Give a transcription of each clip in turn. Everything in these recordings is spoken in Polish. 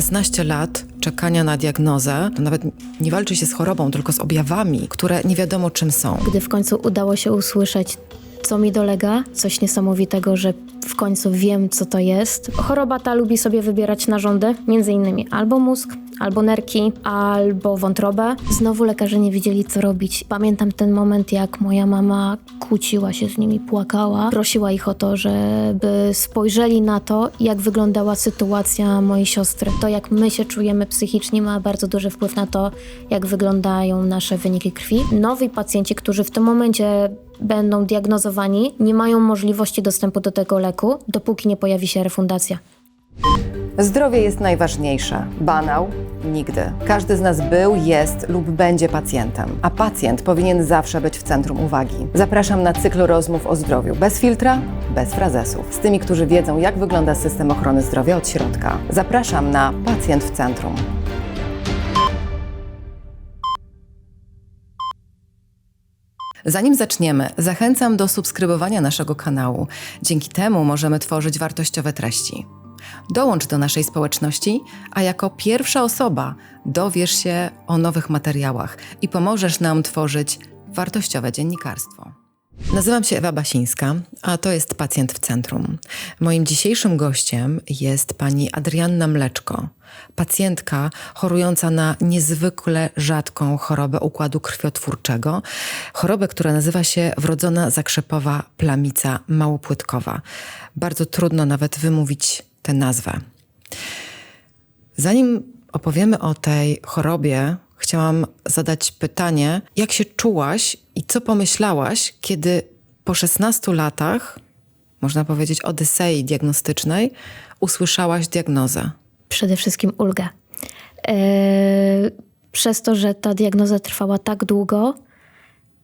16 lat czekania na diagnozę, to nawet nie walczy się z chorobą, tylko z objawami, które nie wiadomo czym są. Gdy w końcu udało się usłyszeć, co mi dolega, coś niesamowitego, że w końcu wiem, co to jest. Choroba ta lubi sobie wybierać narządy, między innymi albo mózg, albo nerki, albo wątrobę. Znowu lekarze nie wiedzieli, co robić. Pamiętam ten moment, jak moja mama kłóciła się z nimi, płakała. Prosiła ich o to, żeby spojrzeli na to, jak wyglądała sytuacja mojej siostry. To, jak my się czujemy psychicznie, ma bardzo duży wpływ na to, jak wyglądają nasze wyniki krwi. Nowi pacjenci, którzy w tym momencie będą diagnozowani, nie mają możliwości dostępu do tego leku, dopóki nie pojawi się refundacja. Zdrowie jest najważniejsze. Banał? Nigdy. Każdy z nas był, jest lub będzie pacjentem, a pacjent powinien zawsze być w centrum uwagi. Zapraszam na cykl rozmów o zdrowiu bez filtra, bez frazesów, z tymi, którzy wiedzą, jak wygląda system ochrony zdrowia od środka. Zapraszam na Pacjent w Centrum. Zanim zaczniemy, zachęcam do subskrybowania naszego kanału. Dzięki temu możemy tworzyć wartościowe treści. Dołącz do naszej społeczności, a jako pierwsza osoba dowiesz się o nowych materiałach i pomożesz nam tworzyć wartościowe dziennikarstwo. Nazywam się Ewa Basińska, a to jest Pacjent w Centrum. Moim dzisiejszym gościem jest pani Adrianna Mleczko, pacjentka chorująca na niezwykle rzadką chorobę układu krwiotwórczego, chorobę, która nazywa się wrodzona zakrzepowa plamica małopłytkowa. Bardzo trudno nawet wymówić tę nazwę. Zanim opowiemy o tej chorobie, chciałam zadać pytanie, jak się czułaś i co pomyślałaś, kiedy po 16 latach, można powiedzieć, odysei diagnostycznej, usłyszałaś diagnozę? Przede wszystkim ulgę. Eee, przez to, że ta diagnoza trwała tak długo,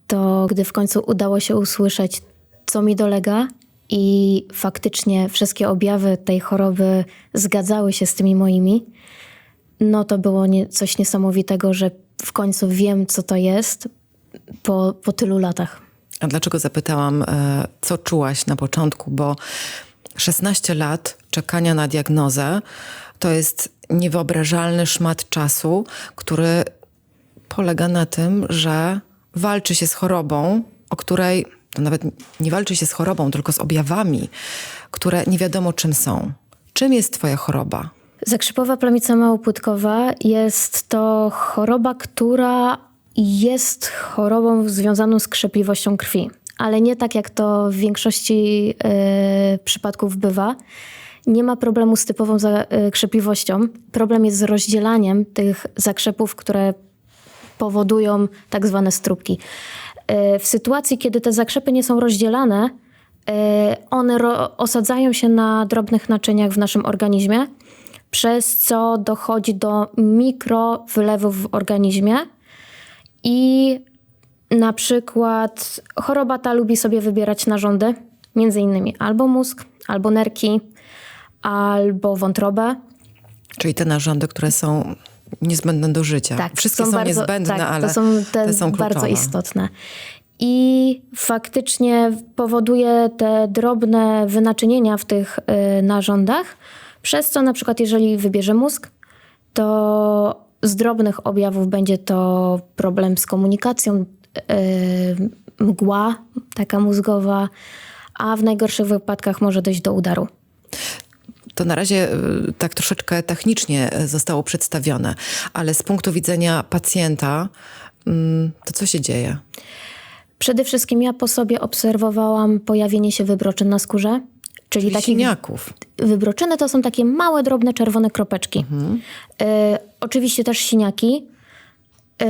to gdy w końcu udało się usłyszeć, co mi dolega, i faktycznie wszystkie objawy tej choroby zgadzały się z tymi moimi, no to było nie, coś niesamowitego, że w końcu wiem, co to jest po, po tylu latach. A dlaczego zapytałam, e, co czułaś na początku? Bo 16 lat czekania na diagnozę to jest niewyobrażalny szmat czasu, który polega na tym, że walczy się z chorobą, o której to nawet nie walczy się z chorobą, tylko z objawami, które nie wiadomo czym są. Czym jest Twoja choroba? Zakrzypowa plamica małopłytkowa jest to choroba, która jest chorobą związaną z krzepliwością krwi, ale nie tak jak to w większości y, przypadków bywa. Nie ma problemu z typową zakrzepliwością. Problem jest z rozdzielaniem tych zakrzepów, które powodują tak zwane strupki. W sytuacji, kiedy te zakrzepy nie są rozdzielane, y, one osadzają się na drobnych naczyniach w naszym organizmie przez co dochodzi do mikrowylewów w organizmie i na przykład choroba ta lubi sobie wybierać narządy, między innymi albo mózg, albo nerki, albo wątrobę. Czyli te narządy, które są niezbędne do życia. Tak, Wszystkie są, są bardzo, niezbędne, tak, ale to są te, te są bardzo istotne. I faktycznie powoduje te drobne wynaczynienia w tych y, narządach, przez co na przykład jeżeli wybierze mózg, to z drobnych objawów będzie to problem z komunikacją, yy, mgła taka mózgowa, a w najgorszych wypadkach może dojść do udaru. To na razie y, tak troszeczkę technicznie zostało przedstawione, ale z punktu widzenia pacjenta, mm, to co się dzieje? Przede wszystkim ja po sobie obserwowałam pojawienie się wybroczyn na skórze. Czyli, takich siniaków. Wybroczyny to są takie małe, drobne, czerwone kropeczki. Mhm. Y, oczywiście też siniaki. Y,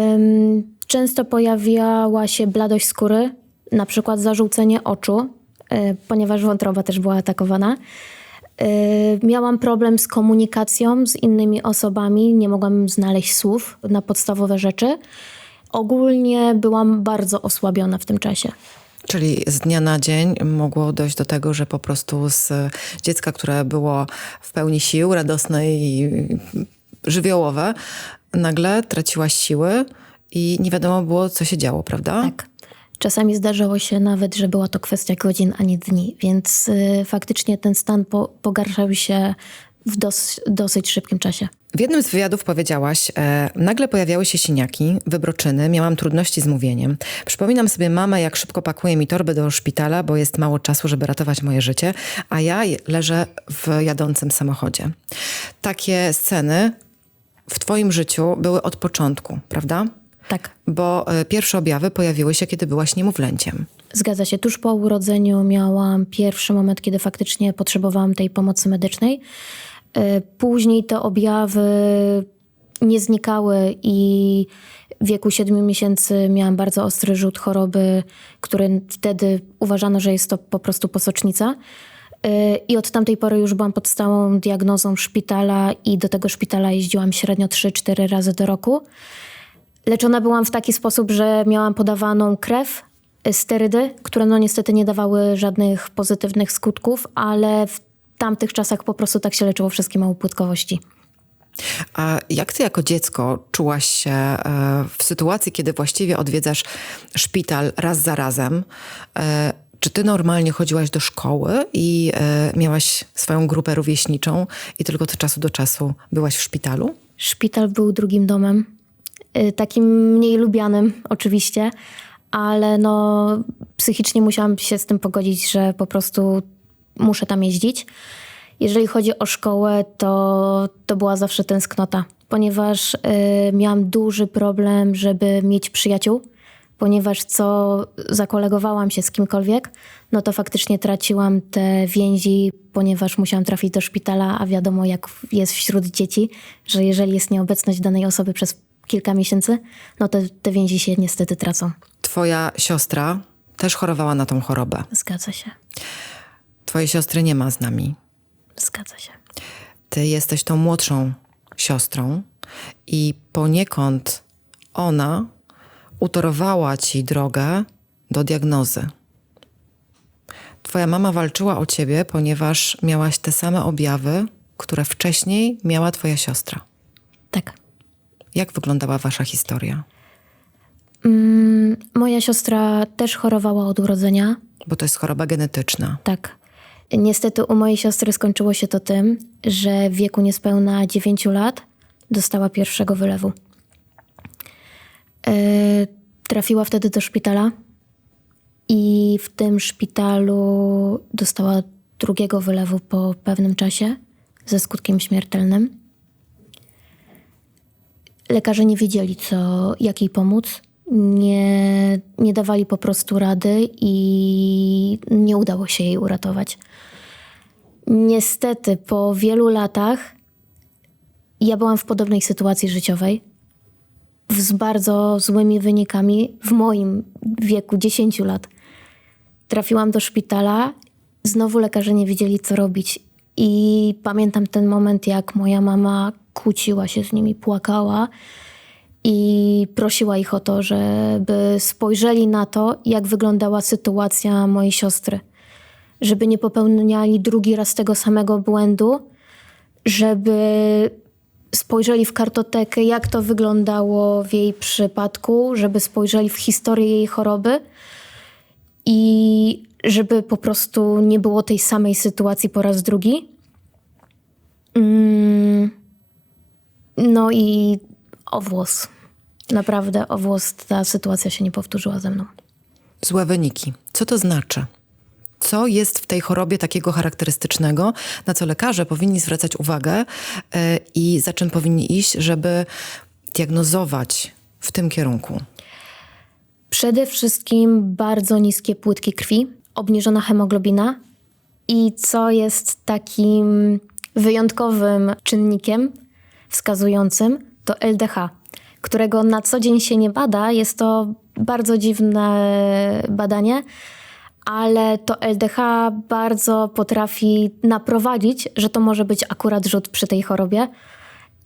często pojawiała się bladość skóry, na przykład zażółcenie oczu, y, ponieważ wątroba też była atakowana. Miałam problem z komunikacją z innymi osobami, nie mogłam znaleźć słów na podstawowe rzeczy. Ogólnie byłam bardzo osłabiona w tym czasie. Czyli z dnia na dzień mogło dojść do tego, że po prostu z dziecka, które było w pełni sił, radosne i żywiołowe, nagle traciłaś siły i nie wiadomo było, co się działo, prawda? Tak. Czasami zdarzało się nawet, że była to kwestia godzin, a nie dni, więc y, faktycznie ten stan po, pogarszał się w dos- dosyć szybkim czasie. W jednym z wywiadów powiedziałaś, e, nagle pojawiały się siniaki, wybroczyny, miałam trudności z mówieniem. Przypominam sobie mamę, jak szybko pakuje mi torby do szpitala, bo jest mało czasu, żeby ratować moje życie, a ja leżę w jadącym samochodzie. Takie sceny w twoim życiu były od początku, prawda? Tak. Bo e, pierwsze objawy pojawiły się, kiedy byłaś niemowlęciem. Zgadza się. Tuż po urodzeniu miałam pierwszy moment, kiedy faktycznie potrzebowałam tej pomocy medycznej. E, Później te objawy nie znikały i w wieku 7 miesięcy miałam bardzo ostry rzut choroby, który wtedy uważano, że jest to po prostu posocznica. E, I od tamtej pory już byłam pod stałą diagnozą szpitala i do tego szpitala jeździłam średnio 3-4 razy do roku. Leczona byłam w taki sposób, że miałam podawaną krew, y, sterydy, które no niestety nie dawały żadnych pozytywnych skutków, ale w tamtych czasach po prostu tak się leczyło wszystkie małopłytkowości. A jak ty jako dziecko czułaś się e, w sytuacji, kiedy właściwie odwiedzasz szpital raz za razem? E, Czy ty normalnie chodziłaś do szkoły i e, miałaś swoją grupę rówieśniczą i tylko od czasu do czasu byłaś w szpitalu? Szpital był drugim domem, takim mniej lubianym oczywiście, ale no psychicznie musiałam się z tym pogodzić, że po prostu muszę tam jeździć. Jeżeli chodzi o szkołę, to, to była zawsze tęsknota, ponieważ y, miałam duży problem, żeby mieć przyjaciół, ponieważ co zakolegowałam się z kimkolwiek, no to faktycznie traciłam te więzi, ponieważ musiałam trafić do szpitala, a wiadomo jak jest wśród dzieci, że jeżeli jest nieobecność danej osoby przez kilka miesięcy, no to te więzi się niestety tracą. Twoja siostra też chorowała na tą chorobę. Zgadza się, Twojej siostry nie ma z nami. zgadza się. Ty jesteś tą młodszą siostrą i poniekąd ona utorowała ci drogę do diagnozy. Twoja mama walczyła o ciebie, ponieważ miałaś te same objawy, które wcześniej miała twoja siostra. Tak. Jak wyglądała wasza historia? Mm, moja siostra też chorowała od urodzenia. Bo to jest choroba genetyczna. Tak. Niestety u mojej siostry skończyło się to tym, że w wieku niespełna 9 lat dostała pierwszego wylewu. E, trafiła wtedy do szpitala i w tym szpitalu dostała drugiego wylewu po pewnym czasie ze skutkiem śmiertelnym. Lekarze nie wiedzieli, co, jak jej pomóc. Nie, nie dawali po prostu rady i nie udało się jej uratować. Niestety, po wielu latach ja byłam w podobnej sytuacji życiowej, z bardzo złymi wynikami w moim wieku 10 lat. Trafiłam do szpitala, znowu lekarze nie wiedzieli, co robić. I pamiętam ten moment, jak moja mama kłóciła się z nimi, płakała i prosiła ich o to, żeby spojrzeli na to, jak wyglądała sytuacja mojej siostry. Żeby nie popełniali drugi raz tego samego błędu, żeby spojrzeli w kartotekę, jak to wyglądało w jej przypadku, żeby spojrzeli w historię jej choroby i żeby po prostu nie było tej samej sytuacji po raz drugi. Mm, No i o włos. Naprawdę o włos ta sytuacja się nie powtórzyła ze mną. Złe wyniki. Co to znaczy? Co jest w tej chorobie takiego charakterystycznego, na co lekarze powinni zwracać uwagę e, i za czym powinni iść, żeby diagnozować w tym kierunku? Przede wszystkim bardzo niskie płytki krwi, obniżona hemoglobina i co jest takim wyjątkowym czynnikiem wskazującym, to LDH, którego na co dzień się nie bada. Jest to bardzo dziwne badanie, ale to LDH bardzo potrafi naprowadzić, że to może być akurat rzut przy tej chorobie.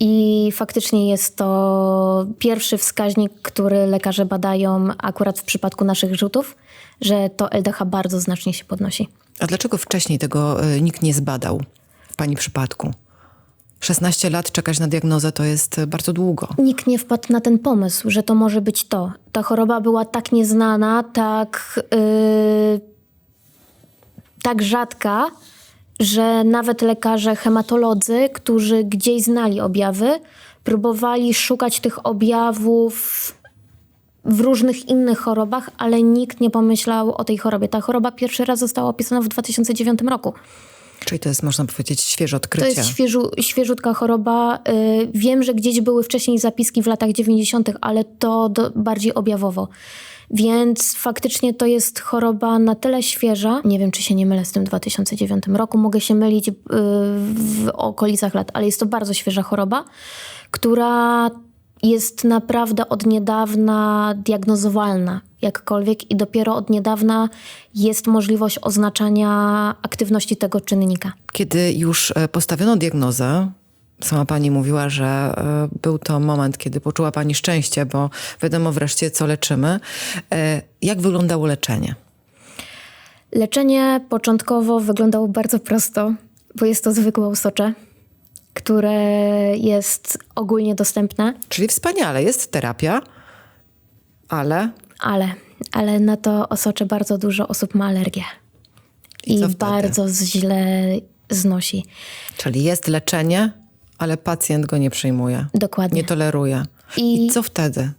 I faktycznie jest to pierwszy wskaźnik, który lekarze badają akurat w przypadku naszych rzutów, że to LDH bardzo znacznie się podnosi. A dlaczego wcześniej tego e, nikt nie zbadał w pani przypadku? 16 lat czekać na diagnozę to jest e, bardzo długo. Nikt nie wpadł na ten pomysł, że to może być to. Ta choroba była tak nieznana, tak, yy, tak rzadka, że nawet lekarze hematolodzy, którzy gdzieś znali objawy, próbowali szukać tych objawów w różnych innych chorobach, ale nikt nie pomyślał o tej chorobie. Ta choroba pierwszy raz została opisana w 2009 roku. Czyli to jest, można powiedzieć, świeże To odkrycie. jest świeżu, świeżutka choroba. Y, Wiem, że gdzieś były wcześniej zapiski w latach 90., ale to do, bardziej objawowo. Więc faktycznie to jest choroba na tyle świeża. Nie wiem, czy się nie mylę z tym 2009 roku. Mogę się mylić y, w okolicach lat, ale jest to bardzo świeża choroba, która jest naprawdę od niedawna diagnozowalna jakkolwiek i dopiero od niedawna jest możliwość oznaczania aktywności tego czynnika. Kiedy już e, postawiono diagnozę, sama pani mówiła, że e, był to moment, kiedy poczuła pani szczęście, bo wiadomo wreszcie, co leczymy. E, Jak wyglądało leczenie? Leczenie początkowo wyglądało bardzo prosto, bo jest to zwykłe usocze, które jest ogólnie dostępne, Czyli wspaniale, jest terapia, ale ale, ale na to osocze bardzo dużo osób ma alergię. I I, bardzo źle znosi. czyli jest leczenie, ale pacjent go nie przyjmuje, Dokładnie. nie toleruje. I- I co wtedy?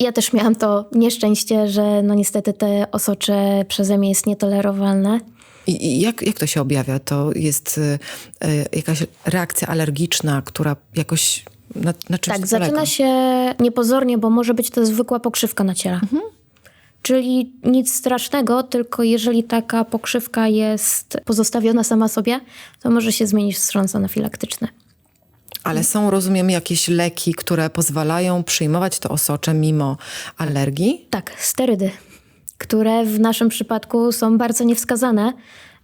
Ja też miałam to nieszczęście, że no niestety te osocze przeze mnie jest nietolerowalne. I, i jak, jak to się objawia? To jest y, y, jakaś reakcja alergiczna, która jakoś na, na czymś Tak, to polega? zaczyna się niepozornie, bo może być to zwykła pokrzywka na ciele. Czyli nic strasznego, tylko jeżeli taka pokrzywka jest pozostawiona sama sobie, to może się zmienić w wstrząs anafilaktyczny. Ale są, rozumiem, jakieś leki, które pozwalają przyjmować to osocze mimo alergii? Tak, sterydy, które w naszym przypadku są bardzo niewskazane,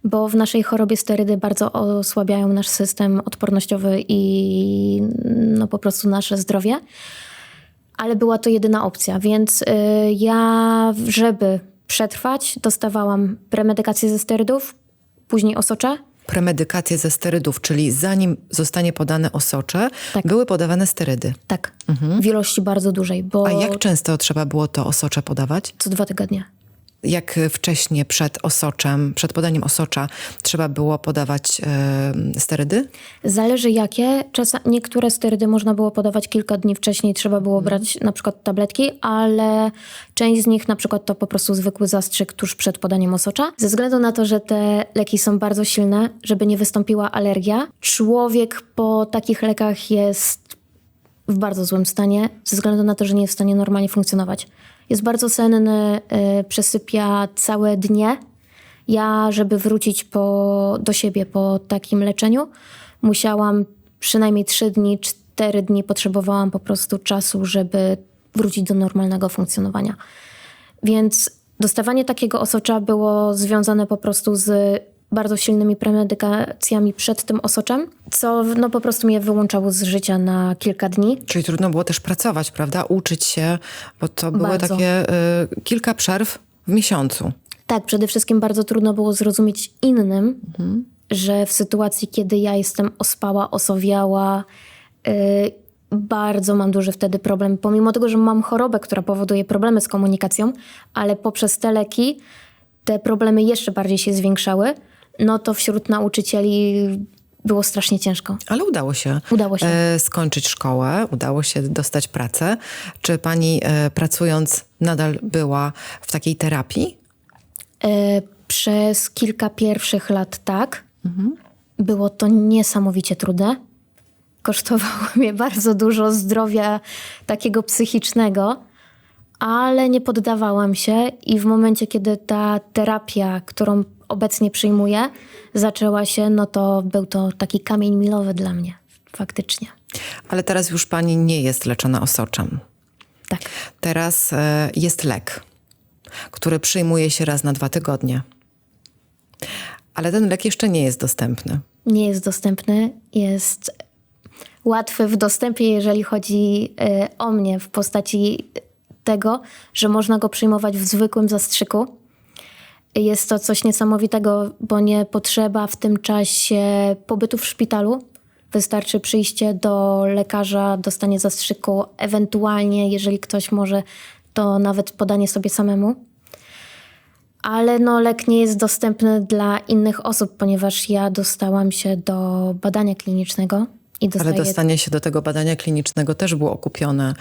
bo w naszej chorobie sterydy bardzo osłabiają nasz system odpornościowy i no, po prostu nasze zdrowie. Ale była to jedyna opcja, więc y, ja, żeby przetrwać, dostawałam premedykację ze sterydów, później osocze. Premedykacje ze sterydów, czyli zanim zostanie podane osocze, Tak. były podawane sterydy. Tak, w ilości bardzo dużej, bo A jak często trzeba było to osocze podawać? co dwa tygodnie. Jak wcześniej przed osoczem, przed podaniem osocza trzeba było podawać e, sterydy? Zależy jakie. Czasem niektóre sterydy można było podawać kilka dni wcześniej, trzeba było brać na przykład tabletki, ale część z nich na przykład to po prostu zwykły zastrzyk tuż przed podaniem osocza. Ze względu na to, że te leki są bardzo silne, żeby nie wystąpiła alergia, człowiek po takich lekach jest w bardzo złym stanie, ze względu na to, że nie jest w stanie normalnie funkcjonować. Jest bardzo senny, y, przesypia całe dnie. Ja, żeby wrócić po, do siebie po takim leczeniu, musiałam przynajmniej 3 dni, 4 dni potrzebowałam po prostu czasu, żeby wrócić do normalnego funkcjonowania. Więc dostawanie takiego osocza było związane po prostu z bardzo silnymi premedykacjami przed tym osoczem, co no, po prostu mnie wyłączało z życia na kilka dni. Czyli trudno było też pracować, prawda? Uczyć się, bo to były Bardzo. takie y, kilka przerw w miesiącu. Tak, przede wszystkim bardzo trudno było zrozumieć innym, że w sytuacji, kiedy ja jestem ospała, osowiała, yy, bardzo mam duży wtedy problem. Pomimo tego, że mam chorobę, która powoduje problemy z komunikacją, ale poprzez te leki te problemy jeszcze bardziej się zwiększały, no to wśród nauczycieli było strasznie ciężko. Ale udało się. Udało się. E, skończyć szkołę, udało się dostać pracę. Czy pani e, pracując nadal była w takiej terapii? E, Przez kilka pierwszych lat tak. Było to niesamowicie trudne. Kosztowało mnie bardzo dużo zdrowia takiego psychicznego, ale nie poddawałam się i w momencie, kiedy ta terapia, którą obecnie przyjmuję, zaczęła się, no to był to taki kamień milowy dla mnie, faktycznie. Ale teraz już pani nie jest leczona osoczem. Tak. Teraz e, jest lek, który przyjmuje się raz na dwa tygodnie. Ale ten lek jeszcze nie jest dostępny. nie jest dostępny, jest łatwy w dostępie, jeżeli chodzi y, o mnie, w postaci tego, że można go przyjmować w zwykłym zastrzyku. Jest to coś niesamowitego, bo nie potrzeba w tym czasie pobytu w szpitalu. Wystarczy przyjście do lekarza, dostanie zastrzyku, ewentualnie, jeżeli ktoś może, to nawet podanie sobie samemu. ale no, lek nie jest dostępny dla innych osób, ponieważ ja dostałam się do badania klinicznego i Ale dostanie się do tego badania klinicznego też było okupione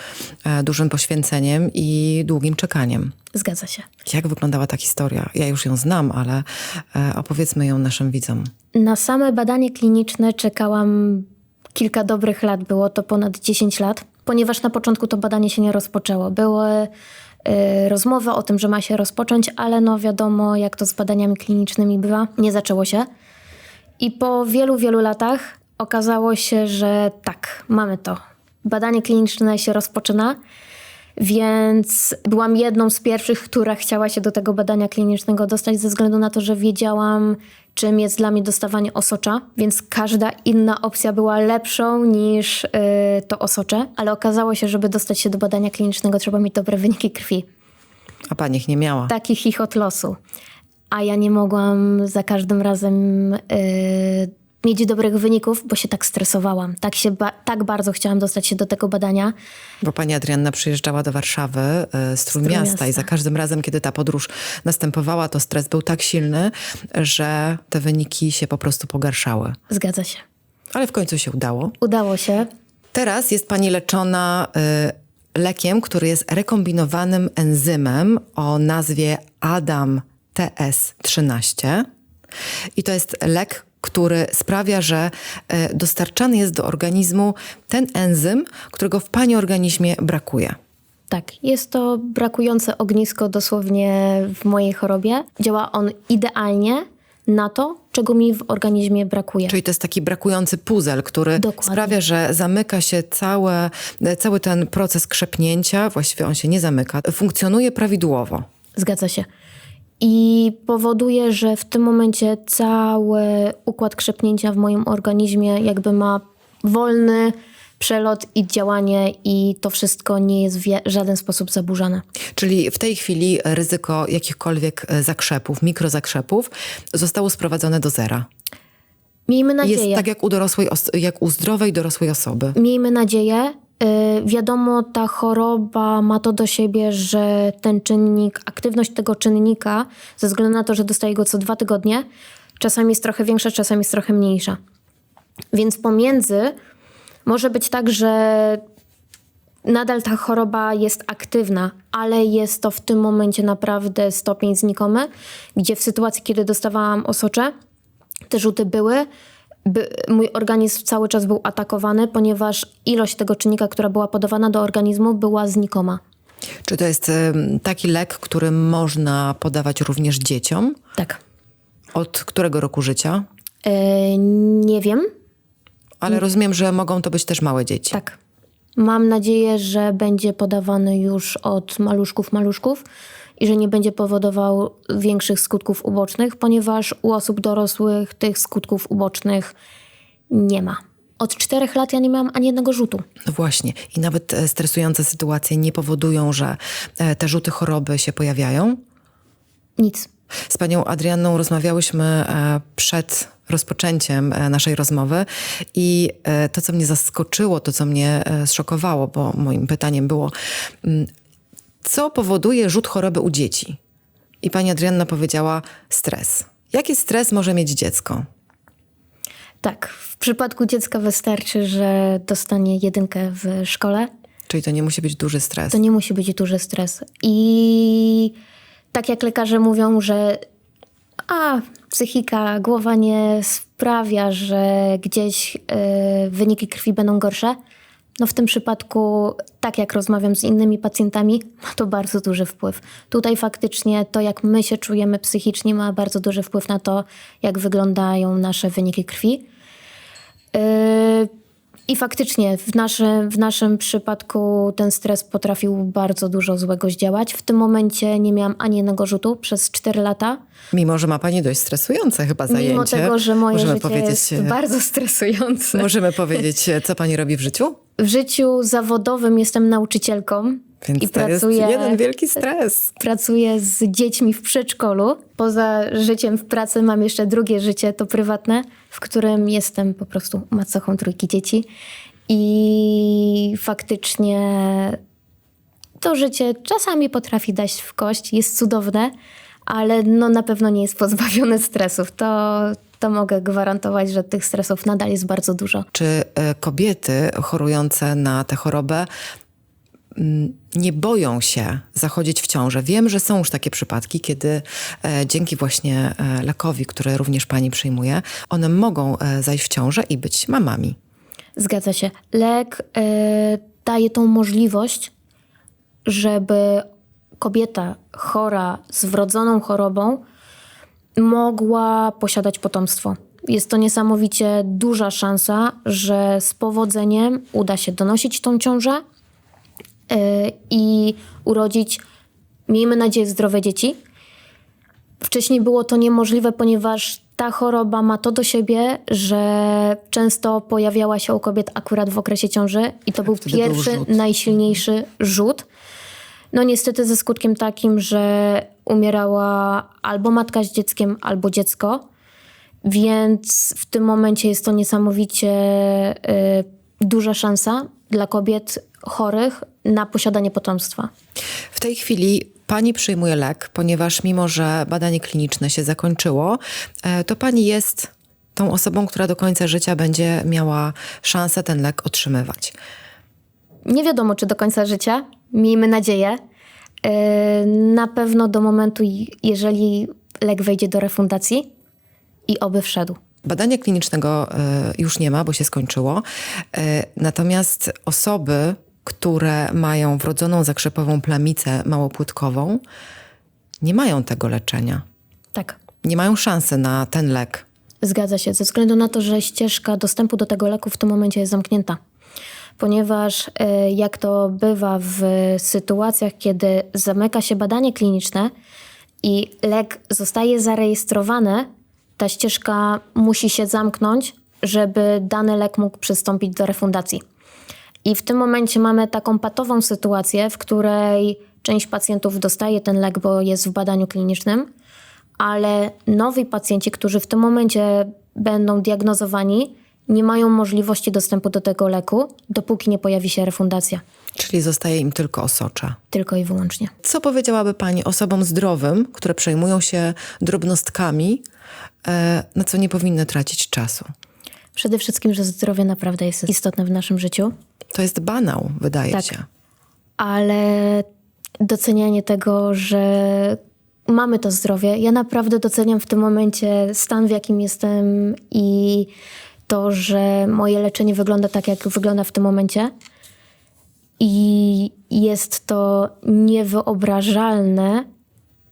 e, dużym poświęceniem i długim czekaniem. Zgadza się. Jak wyglądała ta historia? Ja już ją znam, ale e, opowiedzmy ją naszym widzom. Na same badanie kliniczne czekałam kilka dobrych lat, było to ponad 10 lat, ponieważ na początku to badanie się nie rozpoczęło. Były y, rozmowy o tym, że ma się rozpocząć, ale no wiadomo, jak to z badaniami klinicznymi bywa, nie zaczęło się. I po wielu, wielu latach okazało się, że tak, mamy to. Badanie kliniczne się rozpoczyna, więc byłam jedną z pierwszych, która chciała się do tego badania klinicznego dostać, ze względu na to, że wiedziałam, czym jest dla mnie dostawanie osocza, więc każda inna opcja była lepszą niż y, to osocze, ale okazało się, żeby dostać się do badania klinicznego, trzeba mieć dobre wyniki krwi A pani ich nie miała. taki chichot losu. A ja nie mogłam za każdym razem y, mieć dobrych wyników, bo się tak stresowałam. Tak, się ba- tak bardzo chciałam dostać się do tego badania. Bo pani Adrianna przyjeżdżała do Warszawy e, z Trójmiasta Trójmiasta. i za każdym razem, kiedy ta podróż następowała, to stres był tak silny, że te wyniki się po prostu pogarszały. Zgadza się. Ale w końcu się udało. Udało się. Teraz jest pani leczona y, lekiem, który jest rekombinowanym enzymem o nazwie Adam TS13. I to jest lek, który sprawia, że y, dostarczany jest do organizmu ten enzym, którego w pani organizmie brakuje. Tak, jest to brakujące ognisko dosłownie w mojej chorobie. Działa on idealnie na to, czego mi w organizmie brakuje. Czyli to jest taki brakujący puzzle, który Dokładnie. sprawia, że zamyka się całe, cały ten proces krzepnięcia, właściwie on się nie zamyka, funkcjonuje prawidłowo. Zgadza się. I powoduje, że w tym momencie cały układ krzepnięcia w moim organizmie jakby ma wolny przelot i działanie i to wszystko nie jest w żaden sposób zaburzane. Czyli w tej chwili ryzyko jakichkolwiek e, zakrzepów, mikrozakrzepów zostało sprowadzone do zera. Miejmy nadzieję. Jest tak jak u, dorosłej, os- jak u zdrowej dorosłej osoby. Miejmy nadzieję. Y, wiadomo, ta choroba ma to do siebie, że ten czynnik, aktywność tego czynnika, ze względu na to, że dostaje go co dwa tygodnie, czasami jest trochę większa, czasami jest trochę mniejsza. Więc pomiędzy może być tak, że nadal ta choroba jest aktywna, ale jest to w tym momencie naprawdę stopień znikomy, gdzie w sytuacji, kiedy dostawałam osocze, te rzuty były, by, mój organizm cały czas był atakowany, ponieważ ilość tego czynnika, która była podawana do organizmu, była znikoma. Czy to jest taki lek, który można podawać również dzieciom? Tak. Od którego roku życia? E, nie wiem. Ale rozumiem, że mogą to być też małe dzieci. Tak. Mam nadzieję, że będzie podawany już od maluszków, maluszków i że nie będzie powodował większych skutków ubocznych, ponieważ u osób dorosłych tych skutków ubocznych nie ma. Od czterech lat ja nie miałam ani jednego rzutu. No właśnie. I nawet e, stresujące sytuacje nie powodują, że e, te rzuty choroby się pojawiają? Nic. Z panią Adrianną rozmawiałyśmy e, przed rozpoczęciem naszej rozmowy i to, co mnie zaskoczyło, to, co mnie zszokowało, bo moim pytaniem było, mm, co powoduje rzut choroby u dzieci? I pani Adrianna powiedziała stres. Jaki stres może mieć dziecko? Tak, w przypadku dziecka wystarczy, że dostanie jedynkę w szkole. Czyli to nie musi być duży stres. To nie musi być duży stres. I tak jak lekarze mówią, że a, psychika, głowa nie sprawia, że gdzieś y, wyniki krwi będą gorsze. No w tym przypadku, tak jak rozmawiam z innymi pacjentami, ma to bardzo duży wpływ. Tutaj faktycznie to, jak my się czujemy psychicznie, ma bardzo duży wpływ na to, jak wyglądają nasze wyniki krwi. Yy, I faktycznie w naszym, w naszym przypadku ten stres potrafił bardzo dużo złego zdziałać. W tym momencie nie miałam ani jednego rzutu przez 4 lata. Mimo, że ma pani dość stresujące chyba zajęcie. Mimo tego, że moje Możemy życie powiedzieć, jest e, bardzo stresujące. Możemy powiedzieć, e, co pani robi w życiu? W życiu zawodowym jestem nauczycielką Więc i to pracuję, jest jeden wielki stres. pracuję z dziećmi w przedszkolu. Poza życiem w pracy mam jeszcze drugie życie, to prywatne, w którym jestem po prostu macochą trójki dzieci. I faktycznie to życie czasami potrafi dać w kość, jest cudowne, ale no na pewno nie jest pozbawiony stresów. To, to mogę gwarantować, że tych stresów nadal jest bardzo dużo. Czy e, kobiety chorujące na tę chorobę nie boją się zachodzić w ciążę? Wiem, że są już takie przypadki, kiedy e, dzięki właśnie e, lekowi, który również pani przyjmuje, one mogą e, zajść w ciążę i być mamami. Zgadza się. Lek y, daje tą możliwość, żeby kobieta chora z wrodzoną chorobą mogła posiadać potomstwo. Jest to niesamowicie duża szansa, że z powodzeniem uda się donosić tą ciążę i urodzić, miejmy nadzieję, zdrowe dzieci. Wcześniej było to niemożliwe, ponieważ ta choroba ma to do siebie, że często pojawiała się u kobiet akurat w okresie ciąży i to był wtedy był pierwszy, rzut. najsilniejszy rzut. No niestety ze skutkiem takim, że umierała albo matka z dzieckiem, albo dziecko. Więc w tym momencie jest to niesamowicie y, duża szansa dla kobiet chorych na posiadanie potomstwa. W tej chwili pani przyjmuje lek, ponieważ mimo, że badanie kliniczne się zakończyło, e, to pani jest tą osobą, która do końca życia będzie miała szansę ten lek otrzymywać. Nie wiadomo, czy do końca życia. Miejmy nadzieję. Yy, Na pewno do momentu, jeżeli lek wejdzie do refundacji i oby wszedł. Badania klinicznego e, już nie ma, bo się skończyło. E, Natomiast osoby, które mają wrodzoną zakrzepową plamicę małopłytkową, nie mają tego leczenia. Tak, Nie mają szansy na ten lek. zgadza się. Ze względu na to, że ścieżka dostępu do tego leku w tym momencie jest zamknięta. Ponieważ, yy, jak to bywa w sytuacjach, kiedy zamyka się badanie kliniczne i lek zostaje zarejestrowany, ta ścieżka musi się zamknąć, żeby dany lek mógł przystąpić do refundacji. I w tym momencie mamy taką patową sytuację, w której część pacjentów dostaje ten lek, bo jest w badaniu klinicznym, ale nowi pacjenci, którzy w tym momencie będą diagnozowani, nie mają możliwości dostępu do tego leku, dopóki nie pojawi się refundacja. Czyli zostaje im tylko osocza. Tylko i wyłącznie. Co powiedziałaby Pani osobom zdrowym, które przejmują się drobnostkami, e, na co nie powinny tracić czasu? Przede wszystkim, że zdrowie naprawdę jest istotne w naszym życiu, To jest banał, wydaje Tak. się. ale docenianie tego, że mamy to zdrowie. Ja naprawdę doceniam w tym momencie stan, w jakim jestem i to, że moje leczenie wygląda tak, jak wygląda w tym momencie. I jest to niewyobrażalne,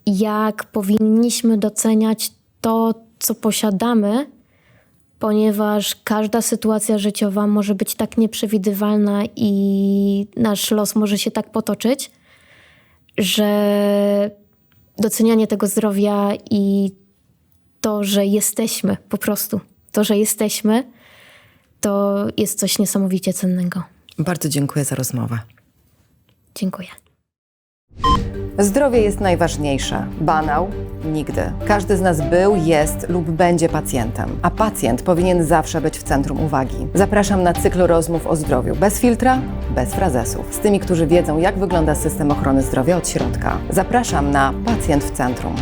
jak powinniśmy doceniać to, co posiadamy, ponieważ każda sytuacja życiowa może być tak nieprzewidywalna i nasz los może się tak potoczyć, że docenianie tego zdrowia i to, że jesteśmy po prostu, to, że jesteśmy, to jest coś niesamowicie cennego. Bardzo dziękuję za rozmowę. Dziękuję. Zdrowie jest najważniejsze. Banał? Nigdy. Każdy z nas był, jest lub będzie pacjentem, a pacjent powinien zawsze być w centrum uwagi. Zapraszam na cykl rozmów o zdrowiu bez filtra, bez frazesów, z tymi, którzy wiedzą, jak wygląda system ochrony zdrowia od środka. Zapraszam na Pacjent w Centrum.